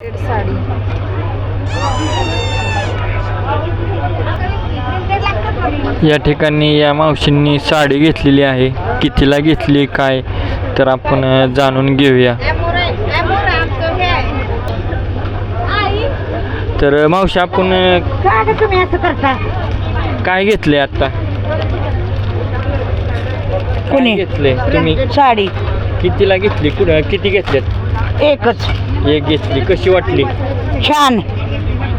साडी. या ठिकाणी या मावशींनी साडी घेतलेली आहे. कितीला घेतली काय तर आपण जाणून घेऊया. तर मावशी आपण काय घेतले आता? कोणी? घेतले तुम्ही? साडी. कितीला घेतली? कुठं किती घेतल्यात एकच. एक घेतली. कशी वाटली? छान.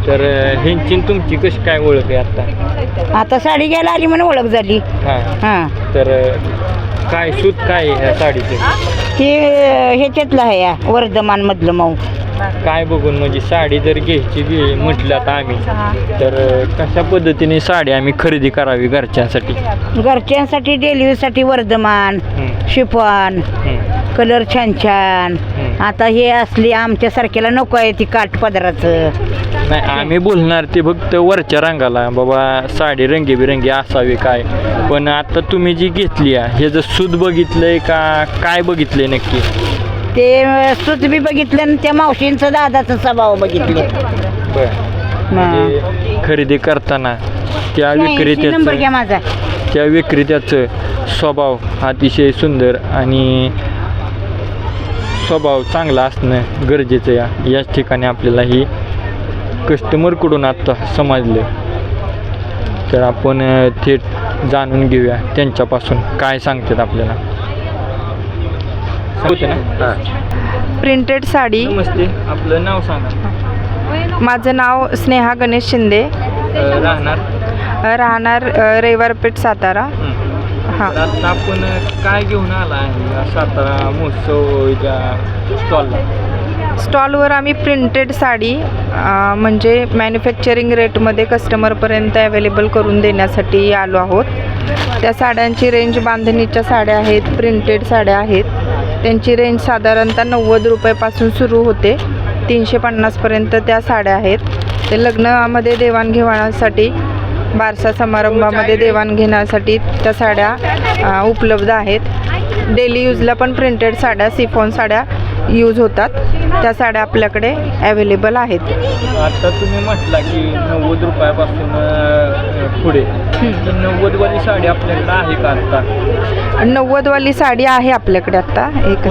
तर अ, ह्यांची तुमची कशी काय ओळख आहे आता? आता साडी घ्यायला आली म्हणून ओळख झाली. हां. हा. तर अ, काय सूत काय आहे ह्या साडीचे? ते ह्याच्यातलं आहे या वर्धमान मधलं मऊ. काय बघून म्हणजे साडी जर घ्यायची म्हटलं आता आम्ही तर कशा पद्धतीने साडी आम्ही खरेदी करावी घरच्यांसाठी? घरच्यांसाठी डेलिव्हरीसाठी वर्धमान शिफॉन कलर छान छान. आता हे असली आमच्या सारख्याला नको आहे ती काठ पदराचं. नाही आम्ही बोलणार ते फक्त वरच्या रंगाला बाबा साडी रंगीबिरंगी असावी काय? पण आता तुम्ही जी घेतली आहे हे जर सूत बघितलंय का काय बघितलंय नक्की? ते सुत बी बघितलं आणि त्या मावशींचं दादाचा स्वभाव बघितले. म्हणजे खरेदी करताना त्या नंबर घ्या विक्रेत्याचं माझा. त्या विक्रेत्याचं स्वभाव अतिशय सुंदर आणि स्वभाव चांगला असणं गरजेचं या याच ठिकाणी आपल्याला ही कस्टमरकडून आत्ता समजलं. तर आपण अ, थेट जाणून घेऊया त्यांच्यापासून काय सांगतात आपल्याला. ना प्रिंटेड साडी. नमस्ते. आपलं नाव सांगा. माझं नाव स्नेहा गणेश शिंदे. राहणार? राहणार रविवारपेठ सातारा. हं. आता आपण काय घेऊन आला आहे सातारा महोत्सवच्या स्टॉलला? स्टॉलवर आम्ही प्रिंटेड साडी म्हणजे मॅन्युफॅक्चरिंग रेटमध्ये कस्टमरपर्यंत अवेलेबल करून देण्यासाठी आलो आहोत. त्या साड्यांची रेंज बांधणीच्या साड्या आहेत प्रिंटेड साड्या आहेत. त्यांची रेंज साधारणतः नव्वद रुपयापासून सुरू होते. तीनशे पन्नासपर्यंत त्या साड्या आहेत. ते लग्नामध्ये देवाणघेवाणासाठी बारसा समारंभामध्ये देवाणघेण्यासाठी त्या साड्या उपलब्ध आहेत. डेली यूजला पण प्रिंटेड साड्या सिफॉन साड्या यूज होतात. त्या साड्या आपल्याकडे अवेलेबल आहेत. आता तुम्ही म्हटला की नव्वद रुपयापासून पुढे. तर नव्वदवाली साडी आपल्याकडे आहे का आता? नव्वदवाली साडी आहे आपल्याकडे आता. एक.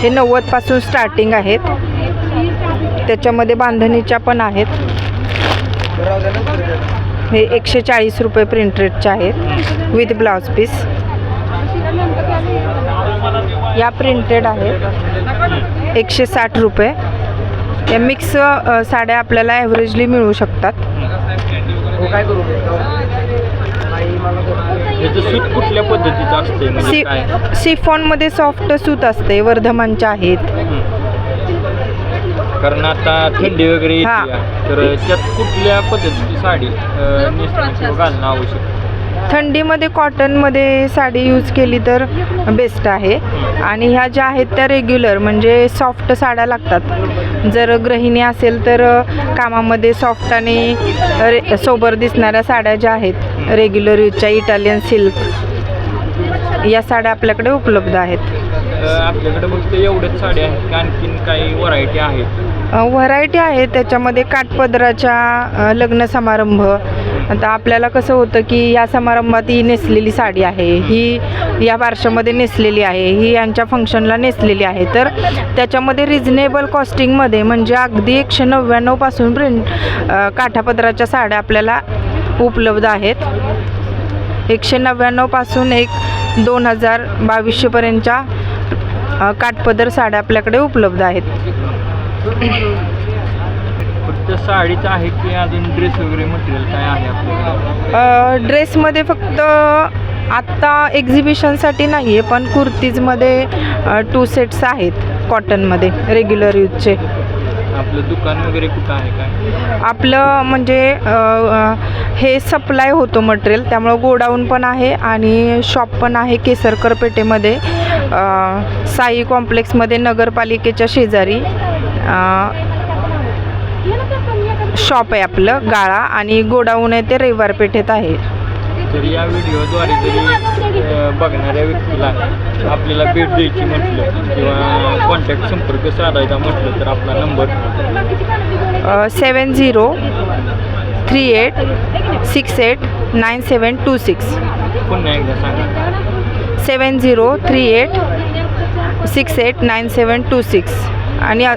हे नव्वदपासून स्टार्टिंग आहेत. त्याच्यामध्ये बांधणीच्या पण आहेत. हे एकशे चाळीस रुपये प्रिंट रेटचे आहेत. विथ ब्लाउज पीस या प्रिंटेड आहेत एकशे साठ रुपये. या मिक्स साड्या आपल्याला ॲव्हरेजली मिळू शकतात. याचं सूत कुठल्या पद्धतीचं असते सी सिफॉनमध्ये सॉफ्ट सूत असते वर्धमानच्या आहेत. कारण आता थंडी वगैरे हां. तर त्यात कुठल्या पद्धतीची साडी अं, नेसणं किंवा घालणं आवश्यक? थंडीमध्ये कॉटनमध्ये साडी यूज केली तर बेस्ट आहे. आणि ह्या ज्या आहेत त्या रेग्युलर म्हणजे सॉफ्ट साड्या लागतात. जर गृहिणी असेल तर कामामध्ये सॉफ्ट आणि रे सोबर दिसणाऱ्या साड्या ज्या आहेत रेग्युलर यूजच्या इटालियन सिल्क या साड्या आपल्याकडे उपलब्ध आहेत. आपल्याकडे फक्त एवढ्याच साड्या आहेत का आणखीन काही व्हरायटी आहेत? व्हरायटी आहे त्याच्यामध्ये काठपदराच्या अ, लग्न समारंभ. आता आपल्याला कसं होतं की या समारंभात ही नेसलेली साडी आहे. ही या बारशामध्ये नेसलेली आहे. ही यांच्या फंक्शनला नेसलेली आहे. तर त्याच्यामध्ये रिझनेबल कॉस्टिंगमध्ये म्हणजे अगदी एकशे नव्याण्णवपासून प्रिंट काठापदराच्या साड्या आपल्याला उपलब्ध आहेत. एकशे नव्याण्णवपासून एक दोन हजार बावीसशेपर्यंतच्या काठपदर साड्या आपल्याकडे उपलब्ध आहेत. फक्त साडीच आहे की अजून ड्रेस वगैरे मटेरियल काय आहे आपल्याकडे? ड्रेसमध्ये फक्त आत्ता एक्झिबिशनसाठी नाही आहे पण कुर्तीजमध्ये टू सेट्स आहेत कॉटनमध्ये रेग्युलर यूजचे आपलं दुकान वगैरे कुठं आहे काय? आपलं म्हणजे हे सप्लाय होतो मटेरियल त्यामुळं गोडाऊन पण आहे आणि शॉप पण आहे केसरकर पेठेमध्ये साई कॉम्प्लेक्समध्ये नगरपालिकेच्या शेजारी शॉप आहे आपलं गाळा आणि गोडाऊन आहे ते रविवार पेठेत आहे. तर या व्हिडिओद्वारे जरी बघणाऱ्या व्यक्तीला आपल्याला भेट द्यायची म्हटलं किंवा कॉन्टॅक्ट संपर्क साधायचा म्हटलं तर आपला number. Seven zero three eight six eight nine seven two six. पुन्हा एकदा सांगा. Seven zero three eight six eight nine seven two six. आणि या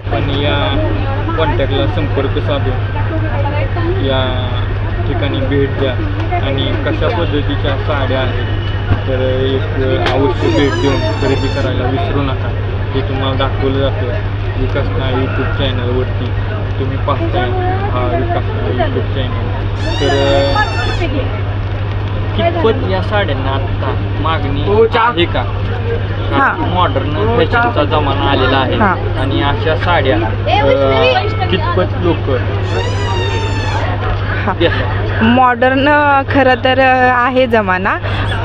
कॉन्टॅक्टला संपर्क साधून या ठिकाणी भेट द्या आणि कशा पद्धतीच्या साड्या आहेत. तर एक अवश्य भेट देऊन खरेदी करायला विसरू नका. हे तुम्हाला दाखवलं जातं. विकास नाळ यूट्यूब चॅनलवरती तुम्ही पाहताय हा विकास नाळ यूट्यूब चॅनल तर कितपत या साड्यांना आत्ता मागणी आहे का? हां. मॉडर्न फॅशनचा जमाना आलेला आहे हां. आणि अशा साड्या कितपत लोक हा. मॉडर्न खरं तर आहे जमाना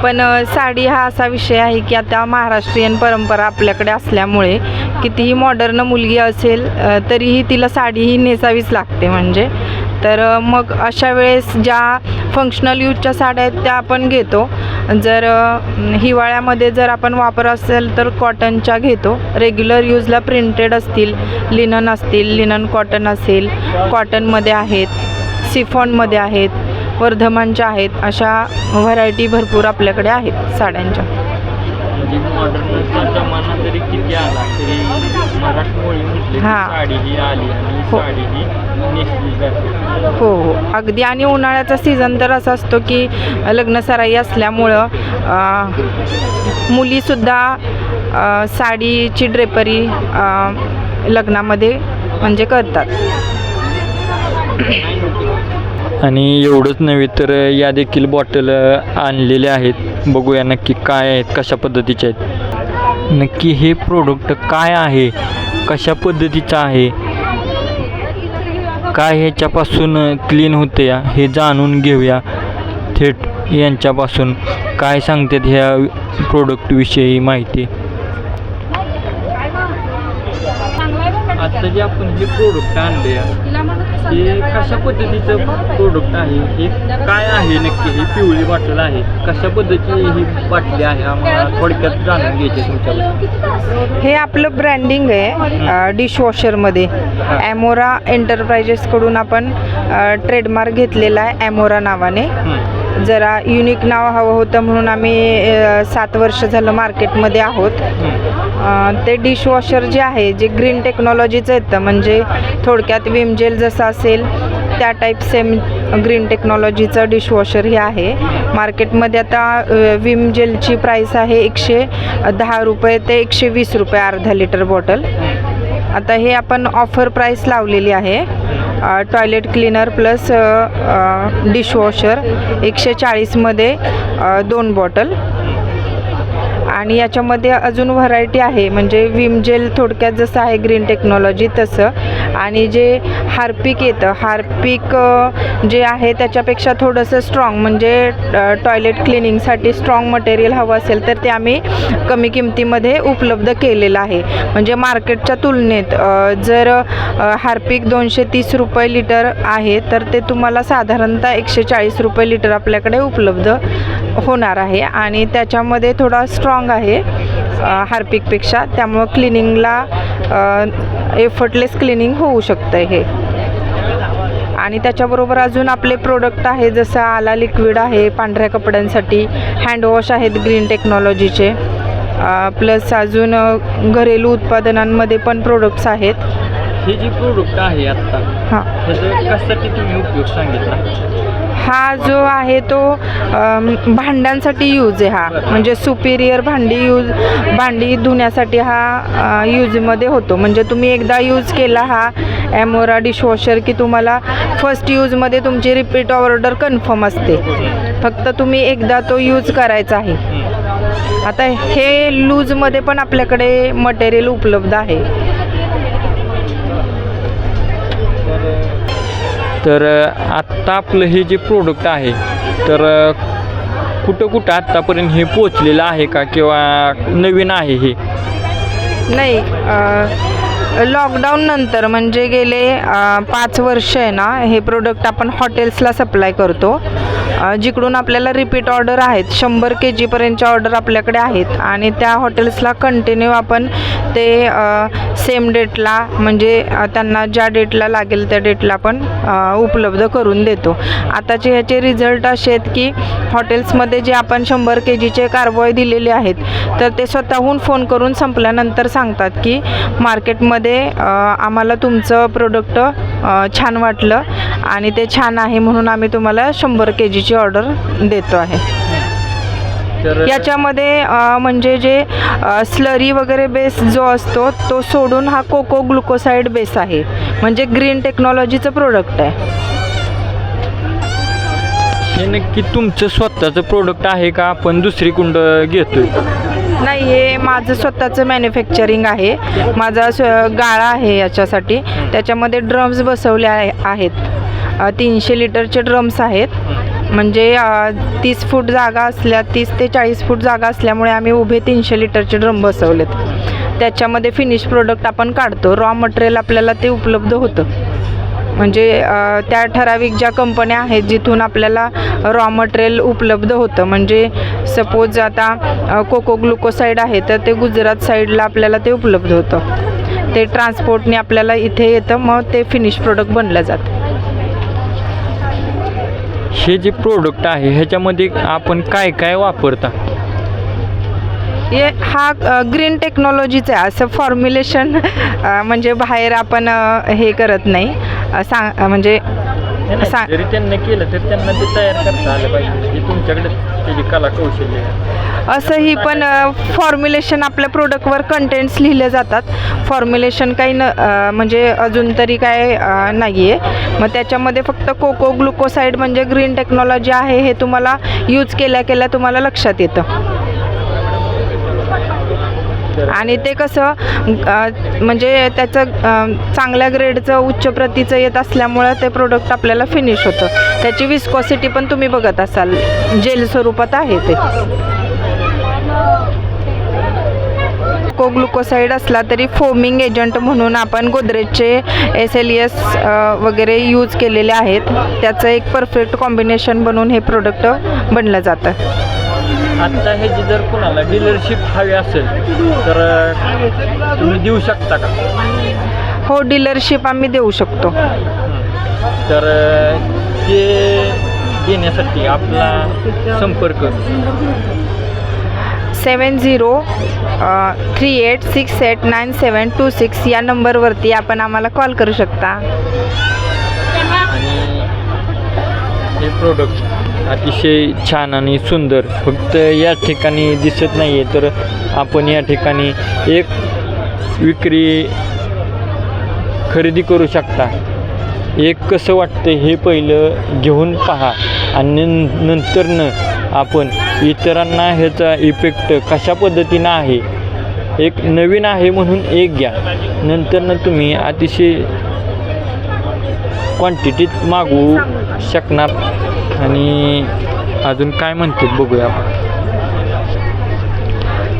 पण साडी हा असा विषय आहे की आता महाराष्ट्रीयन परंपरा आपल्याकडे असल्यामुळे कितीही मॉडर्न मुलगी असेल तरीही तिला साडी ही नेसावीच लागते म्हणजे. तर मग अशा वेळेस ज्या फंक्शनल यूजच्या साड्या आहेत त्या आपण घेतो. जर हिवाळ्यामध्ये जर आपण वापर असेल तर कॉटनच्या घेतो. रेग्युलर यूजला प्रिंटेड असतील लिनन असतील लिनन कॉटन असेल कॉटनमध्ये आहेत. सिफॉनमध्ये आहेत वर्धमानच्या आहेत अशा व्हरायटी भरपूर आपल्याकडे आहेत साड्यांच्या. म्हणजे हां. साडी ही हो. साडी ही अगदी. आणि उन्हाळ्याचा सीझन तर असा असतो की लग्नसराई असल्यामुळं मुलीसुद्धा साडीची ड्रेपरी लग्नामध्ये म्हणजे करतात. आणि एवढंच नव्हे तर या देखील बॉटल आणलेल्या आहेत. बघूया नक्की काय आहेत कशा पद्धतीचे आहेत. नक्की हे प्रोडक्ट काय आहे कशा पद्धतीचं आहे काय ह्याच्यापासून क्लीन होते या हे जाणून घेऊया थेट यांच्यापासून. काय सांगतात ह्या प्रोडक्टविषयी माहिती? आता जे आपण हे प्रोडक्ट आणले हे कशा पद्धतीचं प्रोडक्ट आहे हे काय आहे नक्की? ही पिवळी बाटल आहे. कशा पद्धतीची ही बाटली आहे आम्हाला थोडक्यात जाणून घ्यायचे तुमच्याकडे हे आपलं ब्रँडिंग आहे डिशवॉशरमध्ये ॲमोरा एंटरप्राइजेसकडून आपण ट्रेडमार्क घेतलेला आहे ॲमोरा नावाने. जरा युनिक नाव हवं होतं म्हणून आम्ही सात वर्ष झालं मार्केटमध्ये आहोत. ते डिशवॉशर जे आहे जे ग्रीन टेक्नॉलॉजीचं येतं म्हणजे थोडक्यात विम जेल जसं असेल त्या टाईप सेम ग्रीन टेक्नॉलॉजीचं डिशवॉशर हे आहे. मार्केटमध्ये आता विम जेलची प्राईस आहे एकशे दहा रुपये ते एकशे वीस रुपये अर्धा लिटर बॉटल आता हे आपण ऑफर प्राईस लावलेली आहे. टॉयलेट क्लीनर प्लस डिशवॉशर एकशे चाळीसमध्ये दोन बॉटल आणि याच्यामध्ये अजून व्हरायटी आहे. म्हणजे विम जेल थोडक्यात जसं आहे ग्रीन टेक्नॉलॉजी तसं. आणि जे हार्पिक येतं. हार्पिक जे आहे त्याच्यापेक्षा थोडंसं स्ट्रॉंग म्हणजे टॉयलेट क्लिनिंगसाठी स्ट्रॉंग मटेरियल हवं असेल तर ते आम्ही कमी किमतीमध्ये उपलब्ध केलेलं आहे. म्हणजे मार्केटच्या तुलनेत जर हार्पिक दोनशे तीस रुपये लिटर आहे तर ते तुम्हाला साधारणतः एकशे चाळीस रुपये लिटर आपल्याकडे उपलब्ध होणार आहे. आणि त्याच्यामध्ये थोडा स्ट्रॉंग आहे हार्पिकपेक्षा. त्यामुळं क्लिनिंगला एफर्टलेस क्लिनिंग होऊ शकतं हे. आणि त्याच्याबरोबर अजून आपले प्रोडक्ट आहे जसं आला लिक्विड आहे पांढऱ्या कपड्यांसाठी. हँडवॉश आहेत ग्रीन टेक्नॉलॉजीचे प्लस अजून घरेलू उत्पादनांमध्ये पण प्रोडक्ट्स आहेत. हे जे प्रोडक्ट आहे आत्ता हां. कशासाठी तुम्ही उपयोग सांगितला? हा जो आहे तो भांड्यांसाठी यूज आहे हा. म्हणजे सुपिरियर भांडी यूज भांडी धुण्यासाठी हा यूजमध्ये होतो. म्हणजे तुम्ही एकदा यूज केला हा ॲमोरा डिशवॉशर की तुम्हाला फर्स्ट यूजमध्ये तुमची रिपीट ऑर्डर कन्फर्म असते. फक्त तुम्ही एकदा तो यूज करायचा आहे. आता हे लूजमध्ये पण आपल्याकडे मटेरियल उपलब्ध आहे. तर आत्ता आपलं हे जे प्रोडक्ट आहे तर कुठं कुठं आत्तापर्यंत हे पोचलेलं आहे का किंवा नवीन आहे हे? नाही लॉकडाऊन नंतर म्हणजे गेले पाच वर्ष आहे ना हे प्रोडक्ट आपण हॉटेल्सला सप्लाय करतो. जिकडून आपल्याला रिपीट ऑर्डर आहेत शंभर के जीपर्यंतच्या ऑर्डर आपल्याकडे आहेत आणि त्या हॉटेल्सला कंटिन्यू आपण ते सेम डेटला म्हणजे त्यांना ज्या डेटला लागेल त्या डेटला आपण उपलब्ध करून देतो. आताचे ह्याचे रिझल्ट असे आहेत की हॉटेल्समध्ये जे आपण शंभर के जीचे कारबॉय दिलेले आहेत तर ते स्वतःहून फोन करून संपल्यानंतर सांगतात की मार्केटमध्ये अ, आम्हाला तुमचं प्रोडक्ट छान वाटलं आणि ते छान आहे म्हणून आम्ही तुम्हाला शंभर के जीची ऑर्डर देतो आहे. याच्यामध्ये म्हणजे जे स्लरी वगैरे बेस जो असतो तो सोडून हा कोको ग्लुकोसाईड बेस आहे. म्हणजे ग्रीन टेक्नॉलॉजीचं प्रोडक्ट आहे. हे नक्की तुमचं स्वतःचं प्रोडक्ट आहे का? आपण दुसरी कुंड घेतोय. नाही हे माझं स्वतःचं मॅन्युफॅक्चरिंग आहे. माझा स्व गाळा आहे याच्यासाठी. त्याच्यामध्ये ड्रम्स बसवले आहेत. तीनशे लिटरचे ड्रम्स आहेत. म्हणजे तीस फूट जागा असल्या तीस ते चाळीस फूट जागा असल्यामुळे आम्ही उभे तीनशे लिटरचे ड्रम बसवलेत. त्याच्यामध्ये फिनिश प्रोडक्ट आपण काढतो. रॉ मटेरियल आपल्याला ते उपलब्ध होतं. म्हणजे त्या ठराविक ज्या कंपन्या आहेत जिथून आपल्याला रॉ मटेरियल उपलब्ध होतं. म्हणजे सपोज आता कोको ग्लुकोसाईड आहे तर ते गुजरात साईडला आपल्याला ते उपलब्ध होतं. ते ट्रान्सपोर्टने आपल्याला इथे येतं मग ते फिनिश प्रोडक्ट बनलं जातं. हे जे प्रोडक्ट आहे ह्याच्यामध्ये आपण काय काय वापरता? हे हा ग्रीन टेक्नॉलॉजीचं आहे. असं फॉर्म्युलेशन म्हणजे बाहेर आपण हे करत नाही. सांग म्हणजे जरी त्यांनी केलं तर त्यांना ते तयार करता आलं पाहिजे. हे तुमच्याकडे त्याची कला कौशल्य आहे. असंही पण फॉर्म्युलेशन आपल्या प्रोडक्टवर कंटेंट्स लिहिले जातात. फॉर्म्युलेशन काही न म्हणजे अजून तरी काय नाही आहे मग त्याच्यामध्ये फक्त कोको ग्लुकोसाईड म्हणजे ग्रीन टेक्नॉलॉजी आहे हे तुम्हाला यूज केल्या केल्या तुम्हाला लक्षात येतं. आणि ते कसं म्हणजे त्याचं चांगल्या ग्रेडचं उच्च प्रतीचं येत असल्यामुळं ते प्रोडक्ट आपल्याला फिनिश होतं. त्याची विस्कॉसिटी पण तुम्ही बघत असाल. जेल स्वरूपात आहे ते. को ग्लुकोसाईड असला तरी फोमिंग एजंट म्हणून आपण गोदरेजचे एस एल एस वगैरे यूज केलेले आहेत. त्याचं एक परफेक्ट कॉम्बिनेशन बनवून हे प्रोडक्ट बनलं जातं. आता ह्याची जर कोणाला डीलरशिप हवी असेल तर तुम्ही देऊ शकता का? हो डीलरशिप आम्ही देऊ शकतो. तर ते देण्यासाठी आपला संपर्क? Seven zero three eight six eight nine seven two six या नंबरवरती आपण आम्हाला कॉल करू शकता. आणि हे प्रोडक्ट अतिशय छान आणि सुंदर. फक्त या ठिकाणी दिसत नाही आहे तर आपण या ठिकाणी एक विक्री खरेदी करू शकता. एक कसं वाटतं हे पहिलं घेऊन पहा. आणि नंतरनं आपण इतरांना ह्याचा इफेक्ट कशा पद्धतीनं आहे एक नवीन आहे म्हणून एक घ्या. नंतरनं तुम्ही अतिशय क्वांटिटीत मागवू शकणार. आणि अजून काय म्हणते बघूया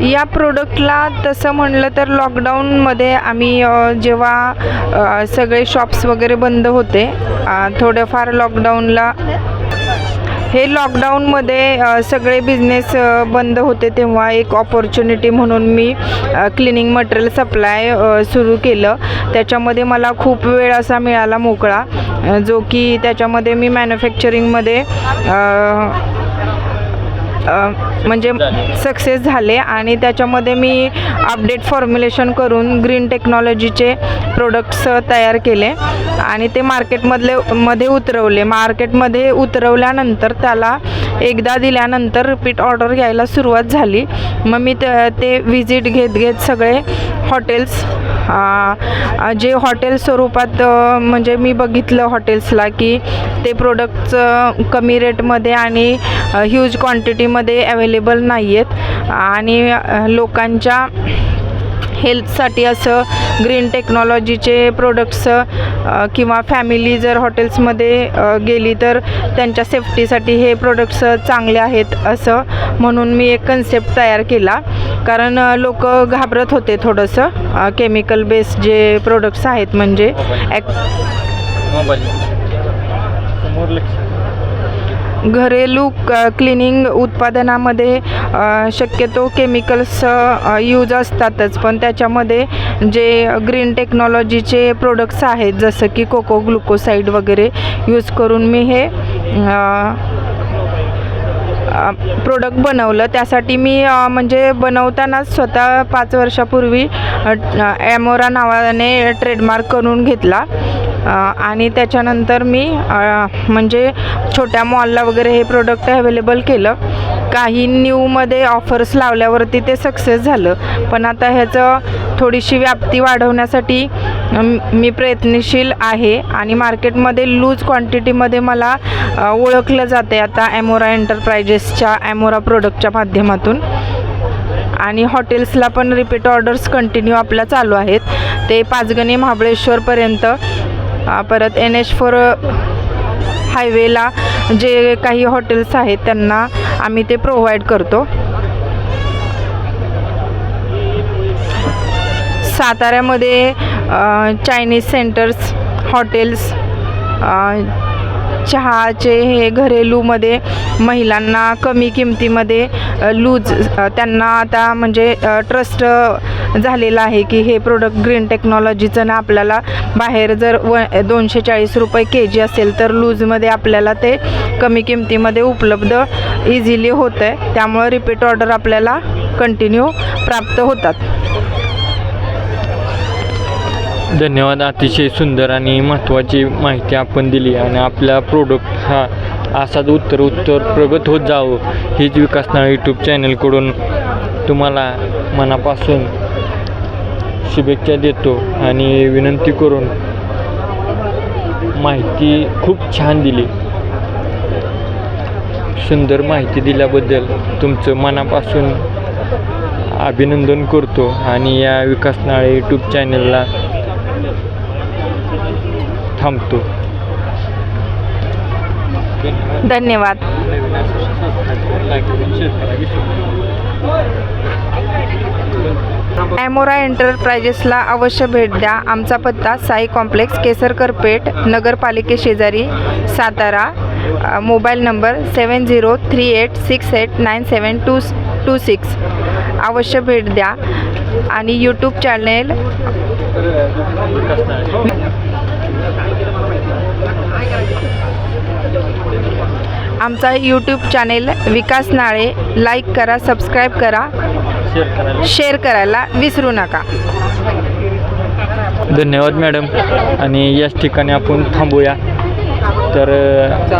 या प्रोडक्टला तसं म्हणलं तर लॉकडाऊनमध्ये आम्ही जेव्हा सगळे शॉप्स वगैरे बंद होते थोडंफार लॉकडाऊनला हे लॉकडाऊनमध्ये सगळे बिझनेस बंद होते तेव्हा एक ऑपॉर्च्युनिटी म्हणून मी क्लिनिंग मटेरियल सप्लाय सुरू केलं. त्याच्यामध्ये मला खूप वेळ असा मिळाला मोकळा जो की त्याच्यामध्ये मी मॅन्युफॅक्चरिंगमध्ये म्हणजे सक्सेस झाले आणि त्याच्यामध्ये मी अपडेट फॉर्म्युलेशन करून ग्रीन टेक्नॉलॉजीचे प्रोडक्ट्स तयार केले आणि ते मार्केटमधले मध्ये उतरवले. मार्केटमध्ये उतरवल्यानंतर त्याला एकदा दिल्यानंतर रिपीट ऑर्डर घ्यायला सुरुवात झाली. मग मी ते व्हिजिट घेत घेत सगळे हॉटेल्स जे हॉटेल स्वरूपात म्हणजे मी बघितलं हॉटेल्सला की ते प्रोडक्टचं कमी रेटमध्ये आणि ह्यूज क्वांटिटीमध्ये अवेलेबल नाही आहेत आणि लोकांच्या हेल्थसाठी असं ग्रीन टेक्नॉलॉजीचे प्रोडक्ट्स किंवा फॅमिली जर हॉटेल्समध्ये गेली तर त्यांच्या सेफ्टीसाठी हे प्रोडक्ट्स चांगले आहेत असं म्हणून मी एक कन्सेप्ट तयार केला. कारण लोक घाबरत होते थोडंसं. केमिकल बेस्ड जे प्रोडक्ट्स आहेत म्हणजे ॲक घरेलू क क्लिनिंग उत्पादनामध्ये शक्यतो केमिकल्स यूज असतातच. पण त्याच्यामध्ये जे ग्रीन टेक्नॉलॉजीचे प्रोडक्ट्स आहेत जसं की कोको ग्लुकोसाईड वगैरे यूज करून मी हे प्रोडक्ट बनवलं. त्यासाठी मी म्हणजे बनवतानाच स्वतः पाच वर्षापूर्वी ॲमोरा नावाने ट्रेडमार्क करून घेतला. आणि त्याच्यानंतर मी म्हणजे छोट्या मॉलला वगैरे हे प्रोडक्ट अवेलेबल केलं. काही न्यूमध्ये ऑफर्स लावल्यावरती ते सक्सेस झालं. पण आता ह्याचं थोडीशी व्याप्ती वाढवण्यासाठी मी प्रयत्नशील आहे आणि मार्केटमध्ये लूज क्वांटिटीमध्ये मला ओळखलं जाते आता ॲमोरा एंटरप्राइजेसच्या ॲमोरा प्रोडक्टच्या माध्यमातून. आणि हॉटेल्सला पण रिपीट ऑर्डर्स कंटिन्यू आपल्या चालू आहेत. ते पाचगणी महाबळेश्वरपर्यंत परत एन एच फोर हायवेला जे काही हॉटेल्स आहेत त्यांना आम्ही ते प्रोव्हाइड करतो. साताऱ्यामध्ये चायनीज सेंटर्स हॉटेल्स चहाचे हे घरेलूमध्ये महिलांना कमी किमतीमध्ये लूज त्यांना आता म्हणजे ट्रस्ट झालेला आहे की हे प्रोडक्ट ग्रीन टेक्नॉलॉजीचं ना आपल्याला बाहेर जर व दोनशे चाळीस रुपये के जी असेल तर लूजमध्ये आपल्याला ते कमी किमतीमध्ये उपलब्ध इझिली होतं आहे त्यामुळं रिपीट ऑर्डर आपल्याला कंटिन्यू प्राप्त होतात. धन्यवाद. अतिशय सुंदर आणि महत्त्वाची माहिती आपण दिली आणि आपला प्रोडक्ट हा असाच उत्तर उत्तर प्रगत होत जावं हीच विकासनाळ यूट्यूब चॅनलकडून तुम्हाला मनापासून शुभेच्छा देतो आणि विनंती करून माहिती खूप छान दिली. सुंदर माहिती दिल्याबद्दल तुमचं मनापासून अभिनंदन करतो आणि या विकासनाळे यूट्यूब चॅनलला थांबतो. धन्यवाद. ॲमोरा एंटरप्राइजेसला अवश्य भेट द्या. आमचा पत्ता साई कॉम्प्लेक्स केसरकर पेठ नगरपालिके शेजारी Satara. Mobile number seven zero three eight six eight nine seven two two six. अवश्य भेट द्या. आणि यूट्यूब चॅनेल आमचा YouTube channel Vikas Nale. Like करा सबस्क्राईब करा. शेअर करायला. शेअर करायला विसरू नका. धन्यवाद मॅडम आणि याच ठिकाणी आपण थांबूया. तर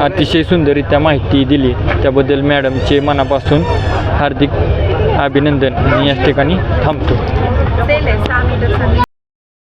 अतिशय सुंदररित्या माहिती दिली. त्याबद्दल मॅडमचे मनापासून हार्दिक अभिनंदन. आणि याच ठिकाणी थांबतो.